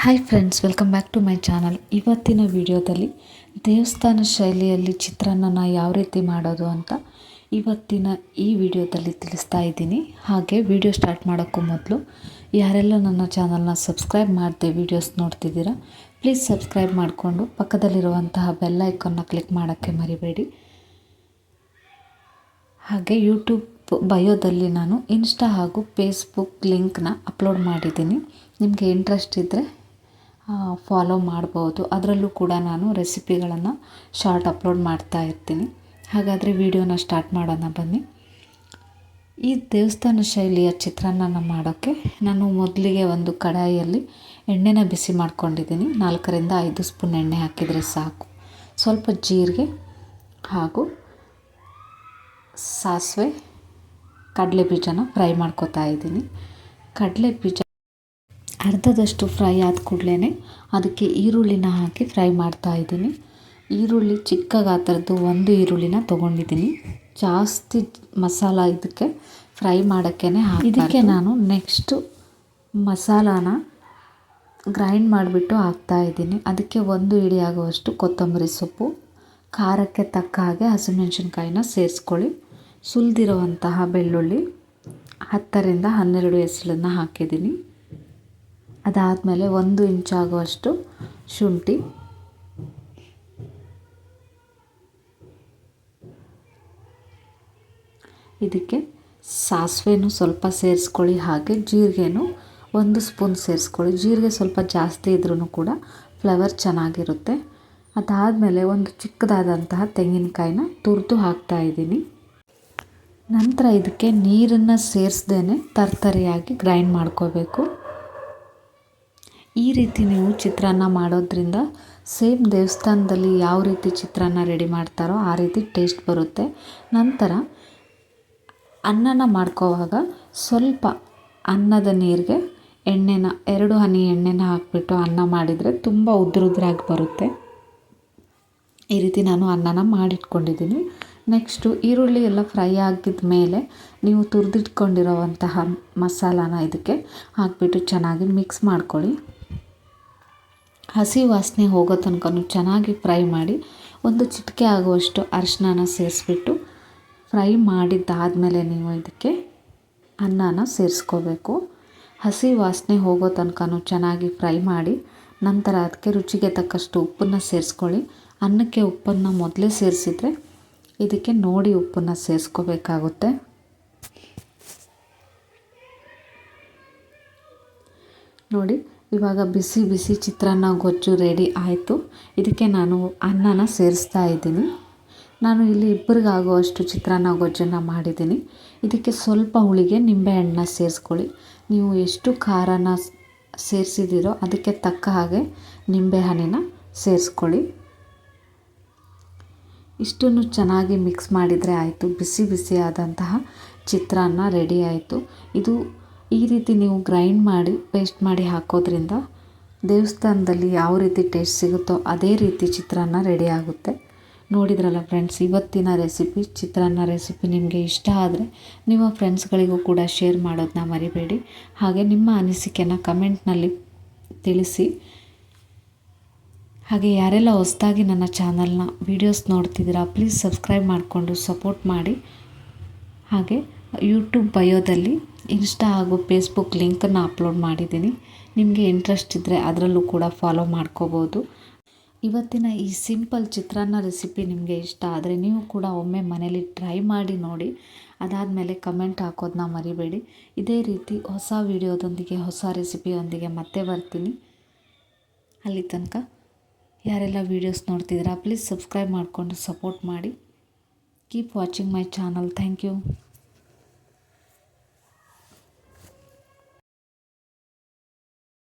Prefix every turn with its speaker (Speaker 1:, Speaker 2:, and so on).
Speaker 1: Hi friends welcome back to my channel ಇವತ್ತಿನ ವಿಡಿಯೋದಲ್ಲಿ ದೇವಸ್ಥಾನ ಶೈಲಿಯಲ್ಲಿ ಚಿತ್ರಾನ್ನನ ಯಾವ ರೀತಿ ಮಾಡೋದು ಅಂತ ಇವತ್ತಿನ ಈ ವಿಡಿಯೋದಲ್ಲಿ ತಿಳಿಸ್ತಾ ಇದ್ದೀನಿ. ಹಾಗೆ ವಿಡಿಯೋ ಸ್ಟಾರ್ಟ್ ಮಾಡೋಕ್ಕೂ ಮೊದಲು ಯಾರೆಲ್ಲ ನನ್ನ ಚಾನಲ್ನ ಸಬ್ಸ್ಕ್ರೈಬ್ ಮಾಡಿದೆ ವಿಡಿಯೋಸ್ ನೋಡ್ತಿದ್ದೀರಾ ಪ್ಲೀಸ್ ಸಬ್ಸ್ಕ್ರೈಬ್ ಮಾಡಿಕೊಂಡು ಪಕ್ಕದಲ್ಲಿರುವಂತಹ ಬೆಲ್ ಐಕನ್ನ ಕ್ಲಿಕ್ ಮಾಡೋಕ್ಕೆ ಮರಿಬೇಡಿ. ಹಾಗೆ ಯೂಟ್ಯೂಬ್ ಬಯೋದಲ್ಲಿ ನಾನು ಇನ್ಸ್ಟಾ ಹಾಗೂ ಫೇಸ್ಬುಕ್ ಲಿಂಕ್ನ ಅಪ್ಲೋಡ್ ಮಾಡಿದ್ದೀನಿ. ನಿಮಗೆ ಇಂಟ್ರೆಸ್ಟ್ ಇದ್ದರೆ ಫಾಲೋ ಮಾಡ್ಬೋದು. ಅದರಲ್ಲೂ ಕೂಡ ನಾನು ರೆಸಿಪಿಗಳನ್ನು ಶಾರ್ಟ್ ಅಪ್ಲೋಡ್ ಮಾಡ್ತಾ ಇರ್ತೀನಿ. ಹಾಗಾದರೆ ವಿಡಿಯೋನ ಸ್ಟಾರ್ಟ್ ಮಾಡೋಣ ಬನ್ನಿ. ಈ ದೇವಸ್ಥಾನ ಶೈಲಿಯ ಚಿತ್ರಾನ್ನ ಮಾಡೋಕ್ಕೆ ನಾನು ಮೊದಲಿಗೆ ಒಂದು ಕಡಾಯಿಯಲ್ಲಿ ಎಣ್ಣೆನ ಬಿಸಿ ಮಾಡ್ಕೊಂಡಿದ್ದೀನಿ. ನಾಲ್ಕರಿಂದ ಐದು ಸ್ಪೂನ್ ಎಣ್ಣೆ ಹಾಕಿದರೆ ಸಾಕು. ಸ್ವಲ್ಪ ಜೀರಿಗೆ ಹಾಗೂ ಸಾಸಿವೆ ಕಡಲೆ ಬೀಜನ ಫ್ರೈ ಮಾಡ್ಕೊತಾ ಇದ್ದೀನಿ. ಕಡಲೆ ಬೀಜ ಅರ್ಧದಷ್ಟು ಫ್ರೈ ಆದ ಕೂಡಲೇ ಅದಕ್ಕೆ ಈರುಳ್ಳಿನ ಹಾಕಿ ಫ್ರೈ ಮಾಡ್ತಾ ಇದ್ದೀನಿ. ಈರುಳ್ಳಿ ಚಿಕ್ಕ ಗಾತ್ರದ್ದು ಒಂದು ಈರುಳ್ಳಿನ ತೊಗೊಂಡಿದ್ದೀನಿ. ಜಾಸ್ತಿ ಮಸಾಲ ಇದಕ್ಕೆ ಫ್ರೈ ಮಾಡೋಕ್ಕೇ ಇದಕ್ಕೆ ನಾನು ನೆಕ್ಸ್ಟು ಮಸಾಲಾನ ಗ್ರೈಂಡ್ ಮಾಡಿಬಿಟ್ಟು ಹಾಕ್ತಾ ಇದ್ದೀನಿ. ಅದಕ್ಕೆ ಒಂದು ಇಡಿ ಆಗುವಷ್ಟು ಕೊತ್ತಂಬರಿ ಸೊಪ್ಪು, ಖಾರಕ್ಕೆ ತಕ್ಕ ಹಾಗೆ ಹಸಿಮೆಣ್ಸಿನ್ಕಾಯಿನ ಸೇರಿಸ್ಕೊಳ್ಳಿ. ಸುಲಿದಿರುವಂತಹ ಬೆಳ್ಳುಳ್ಳಿ ಹತ್ತರಿಂದ ಹನ್ನೆರಡು ಹೆಸರನ್ನು ಹಾಕಿದ್ದೀನಿ. ಅದಾದಮೇಲೆ ಒಂದು ಇಂಚಾಗುವಷ್ಟು ಶುಂಠಿ. ಇದಕ್ಕೆ ಸಾಸಿವೆನೂ ಸ್ವಲ್ಪ ಸೇರಿಸ್ಕೊಳ್ಳಿ, ಹಾಗೆ ಜೀರಿಗೆನೂ ಒಂದು ಸ್ಪೂನ್ ಸೇರಿಸ್ಕೊಳ್ಳಿ. ಜೀರಿಗೆ ಸ್ವಲ್ಪ ಜಾಸ್ತಿ ಇದ್ರೂ ಕೂಡ ಫ್ಲೇವರ್ ಚೆನ್ನಾಗಿರುತ್ತೆ. ಅದಾದಮೇಲೆ ಒಂದು ಚಿಕ್ಕದಾದಂತಹ ತೆಂಗಿನಕಾಯಿನ ತುರಿದು ಹಾಕ್ತಾಯಿದ್ದೀನಿ ನಂತರ ಇದಕ್ಕೆ ನೀರನ್ನು ಸೇರಿಸ್ದೇ ತರ್ತರಿಯಾಗಿ ಗ್ರೈಂಡ್ ಮಾಡ್ಕೋಬೇಕು. ಈ ರೀತಿ ನೀವು ಚಿತ್ರಾನ್ನ ಮಾಡೋದ್ರಿಂದ ಸೇಮ್ ದೇವಸ್ಥಾನದಲ್ಲಿ ಯಾವ ರೀತಿ ಚಿತ್ರಾನ್ನ ರೆಡಿ ಮಾಡ್ತಾರೋ ಆ ರೀತಿ ಟೇಸ್ಟ್ ಬರುತ್ತೆ. ನಂತರ ಅನ್ನನ ಮಾಡ್ಕೋವಾಗ ಸ್ವಲ್ಪ ಅನ್ನದ ನೀರಿಗೆ ಎಣ್ಣೆನ, ಎರಡು ಹನಿ ಎಣ್ಣೆನ ಹಾಕಿಬಿಟ್ಟು ಅನ್ನ ಮಾಡಿದರೆ ತುಂಬ ಉದ್ರುದ್ರಾಗಿ ಬರುತ್ತೆ. ಈ ರೀತಿ ನಾನು ಅನ್ನನ ಮಾಡಿಟ್ಕೊಂಡಿದ್ದೀನಿ. ನೆಕ್ಸ್ಟು ಈರುಳ್ಳಿ ಎಲ್ಲ ಫ್ರೈ ಆಗಿದ ಮೇಲೆ ನೀವು ತುರಿದಿಟ್ಕೊಂಡಿರೋವಂತಹ ಮಸಾಲಾನ ಇದಕ್ಕೆ ಹಾಕಿಬಿಟ್ಟು ಚೆನ್ನಾಗಿ ಮಿಕ್ಸ್ ಮಾಡ್ಕೊಳ್ಳಿ. ಹಸಿ ವಾಸನೆ ಹೋಗೋ ತನಕ ಚೆನ್ನಾಗಿ ಫ್ರೈ ಮಾಡಿ ಒಂದು ಚಿಟಿಕೆ ಆಗುವಷ್ಟು ಅರಶಿನ ಸೇರಿಸ್ಬಿಟ್ಟು ಫ್ರೈ ಮಾಡಿದ್ದಾದಮೇಲೆ ನೀವು ಇದಕ್ಕೆ ಅನ್ನನ ಸೇರಿಸ್ಕೋಬೇಕು. ಹಸಿ ವಾಸನೆ ಹೋಗೋ ತನಕನೂ ಚೆನ್ನಾಗಿ ಫ್ರೈ ಮಾಡಿ ನಂತರ ಅದಕ್ಕೆ ರುಚಿಗೆ ತಕ್ಕಷ್ಟು ಉಪ್ಪನ್ನು ಸೇರಿಸ್ಕೊಳ್ಳಿ. ಅನ್ನಕ್ಕೆ ಉಪ್ಪನ್ನು ಮೊದಲೇ ಸೇರಿಸಿದ್ರೆ ಇದಕ್ಕೆ ನೋಡಿ ಉಪ್ಪನ್ನು ಸೇರಿಸ್ಕೋಬೇಕಾಗುತ್ತೆ. ನೋಡಿ ಇವಾಗ ಬಿಸಿ ಬಿಸಿ ಚಿತ್ರಾನ್ನ ಗೊಜ್ಜು ರೆಡಿ ಆಯಿತು. ಇದಕ್ಕೆ ನಾನು ಅನ್ನನ ಸೇರಿಸ್ತಾ ಇದ್ದೀನಿ. ನಾನು ಇಲ್ಲಿ ಇಬ್ಬರಿಗಾಗುವಷ್ಟು ಚಿತ್ರಾನ್ನ ಗೊಜ್ಜನ್ನು ಮಾಡಿದ್ದೀನಿ. ಇದಕ್ಕೆ ಸ್ವಲ್ಪ ಹುಳಿಗೆ ನಿಂಬೆಹಣ್ಣನ್ನ ಸೇರಿಸ್ಕೊಳ್ಳಿ. ನೀವು ಎಷ್ಟು ಖಾರನ ಸೇರಿಸಿದ್ದೀರೋ ಅದಕ್ಕೆ ತಕ್ಕ ಹಾಗೆ ನಿಂಬೆಹಣ್ಣಿನ ಸೇರಿಸ್ಕೊಳ್ಳಿ. ಇಷ್ಟನ್ನು ಚೆನ್ನಾಗಿ ಮಿಕ್ಸ್ ಮಾಡಿದರೆ ಆಯಿತು. ಬಿಸಿ ಬಿಸಿಯಾದಂತಹ ಚಿತ್ರಾನ್ನ ರೆಡಿ ಆಯಿತು. ಇದು ಈ ರೀತಿ ನೀವು ಗ್ರೈಂಡ್ ಮಾಡಿ ಪೇಸ್ಟ್ ಮಾಡಿ ಹಾಕೋದ್ರಿಂದ ದೇವಸ್ಥಾನದಲ್ಲಿ ಯಾವ ರೀತಿ ಟೇಸ್ಟ್ ಸಿಗುತ್ತೋ ಅದೇ ರೀತಿ ಚಿತ್ರಾನ್ನ ರೆಡಿ ಆಗುತ್ತೆ. ನೋಡಿದ್ರಲ್ಲ ಫ್ರೆಂಡ್ಸ್ ಇವತ್ತಿನ ರೆಸಿಪಿ ಚಿತ್ರಾನ್ನ ರೆಸಿಪಿ ನಿಮಗೆ ಇಷ್ಟ ಆದರೆ ನಿಮ್ಮ ಫ್ರೆಂಡ್ಸ್ಗಳಿಗೂ ಕೂಡ ಶೇರ್ ಮಾಡೋದನ್ನ ಮರಿಬೇಡಿ. ಹಾಗೆ ನಿಮ್ಮ ಅನಿಸಿಕೆಯನ್ನು ಕಮೆಂಟ್ನಲ್ಲಿ ತಿಳಿಸಿ. ಹಾಗೆ ಯಾರೆಲ್ಲ ಹೊಸದಾಗಿ ನನ್ನ ಚಾನಲ್ನ ವೀಡಿಯೋಸ್ ನೋಡ್ತಿದ್ದೀರಾ ಪ್ಲೀಸ್ ಸಬ್ಸ್ಕ್ರೈಬ್ ಮಾಡಿಕೊಂಡು ಸಪೋರ್ಟ್ ಮಾಡಿ. ಹಾಗೆ ಯೂಟ್ಯೂಬ್ ಬಯೋದಲ್ಲಿ ಇನ್ಸ್ಟಾ ಹಾಗೂ ಫೇಸ್ಬುಕ್ ಲಿಂಕನ್ನು ಅಪ್ಲೋಡ್ ಮಾಡಿದ್ದೀನಿ. ನಿಮಗೆ ಇಂಟ್ರೆಸ್ಟ್ ಇದ್ದರೆ ಅದರಲ್ಲೂ ಕೂಡ ಫಾಲೋ ಮಾಡ್ಕೋಬೋದು. ಇವತ್ತಿನ ಈ ಸಿಂಪಲ್ ಚಿತ್ರಾನ್ನ ರೆಸಿಪಿ ನಿಮಗೆ ಇಷ್ಟ ಆದರೆ ನೀವು ಕೂಡ ಒಮ್ಮೆ ಮನೇಲಿ ಟ್ರೈ ಮಾಡಿ ನೋಡಿ. ಅದಾದಮೇಲೆ ಕಮೆಂಟ್ ಹಾಕೋದನ್ನ ಮರಿಬೇಡಿ. ಇದೇ ರೀತಿ ಹೊಸ ವಿಡಿಯೋದೊಂದಿಗೆ, ಹೊಸ ರೆಸಿಪಿಯೊಂದಿಗೆ ಮತ್ತೆ ಬರ್ತೀನಿ. ಅಲ್ಲಿ ತನಕ ಯಾರೆಲ್ಲ ವೀಡಿಯೋಸ್ ನೋಡ್ತಿದ್ದೀರಾ, ಪ್ಲೀಸ್ ಸಬ್ಸ್ಕ್ರೈಬ್ ಮಾಡಿಕೊಂಡು ಸಪೋರ್ಟ್ ಮಾಡಿ. Keep watching my channel. Thank you.